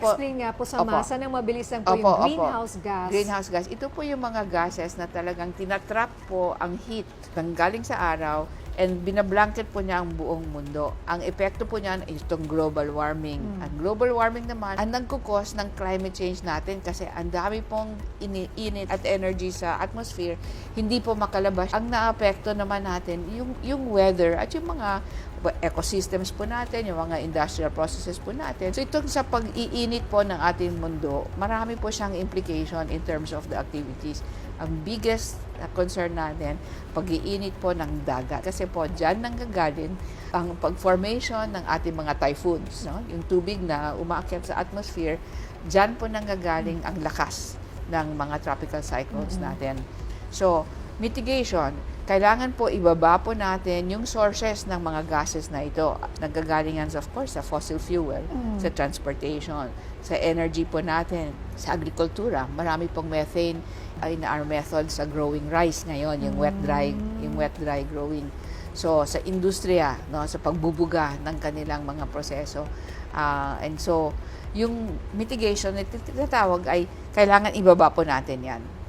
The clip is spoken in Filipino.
Paki-explain nga po sa Opo. masa ng mabilis lang po Opo, yung opo. greenhouse gas. Greenhouse gas. Ito po yung mga gases na talagang tinatrap po ang heat ng galing sa araw and binablanket po niya ang buong mundo. Ang epekto po niyan ay itong global warming. Mm. Ang global warming naman ang nagkukos ng climate change natin kasi ang dami pong ini- init at energy sa atmosphere, hindi po makalabas. Ang naapekto naman natin, yung, yung weather at yung mga ecosystems po natin, yung mga industrial processes po natin. So itong sa pag-iinit po ng ating mundo, marami po siyang implication in terms of the activities. Ang biggest uh, concern natin, pag-iinit po ng dagat. Kasi po, dyan nanggagaling ang pag-formation ng ating mga typhoons. No? Yung tubig na umaakyat sa atmosphere, dyan po nanggagaling ang lakas ng mga tropical cyclones natin. So, mitigation, kailangan po ibaba po natin yung sources ng mga gases na ito. Naggagaling yan, of course, sa fossil fuel, Mm. sa transportation, sa energy po natin, sa agrikultura. Marami pong methane in our method sa growing rice ngayon, yung wet dry, yung wet dry growing. So, sa industriya, no, sa pagbubuga ng kanilang mga proseso. Ah, and so, yung mitigation na tinatawag ay kailangan ibaba po natin yan.